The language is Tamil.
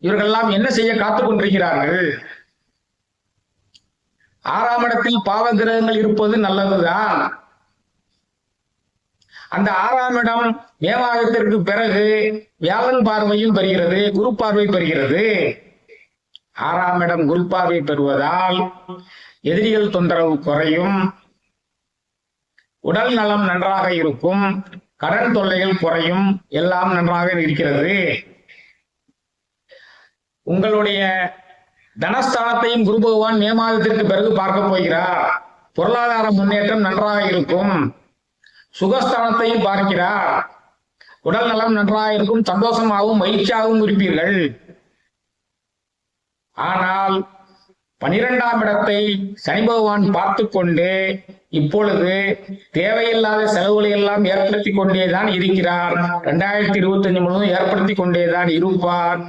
இவர்களெல்லாம் என்ன செய்ய காத்துக் கொண்டிருக்கிறார்கள்? ஆறாம் இடத்தில் பாவ கிரகங்கள் இருப்பது நல்லதுதான் அந்த ஆறாம் இடம் மே மாதத்திற்கு பிறகு வியாழன் பார்வையும் பெறுகிறது குரு பார்வை பெறுகிறது. ஆறாம் இடம் குரு பார்வை பெறுவதால் எதிரிகள் தொந்தரவு குறையும். உடல் நலம் நன்றாக இருக்கும் கடன் தொல்லைகள் குறையும் எல்லாம் நன்றாக இருக்கிறது. உங்களுடைய தனஸ்தானத்தையும் குரு பகவான் மே மாதத்திற்கு பிறகு பார்க்க போகிறார். பொருளாதார முன்னேற்றம் நன்றாக இருக்கும். சுகஸ்தானத்தையும் பார்க்கிறார். உடல் நலம் நன்றாக இருக்கும். சந்தோஷமாகவும் மகிழ்ச்சியாகவும் இருப்பீர்கள். ஆனால் பனிரெண்டாம் இடத்தை சனி பகவான் பார்த்து கொண்டு இப்பொழுது தேவையில்லாத செலவுகளை எல்லாம் ஏற்படுத்தி கொண்டேதான் இருக்கிறார். இரண்டாயிரத்தி இருபத்தி அஞ்சு முழுவதும் ஏற்படுத்தி கொண்டேதான் இருப்பார்.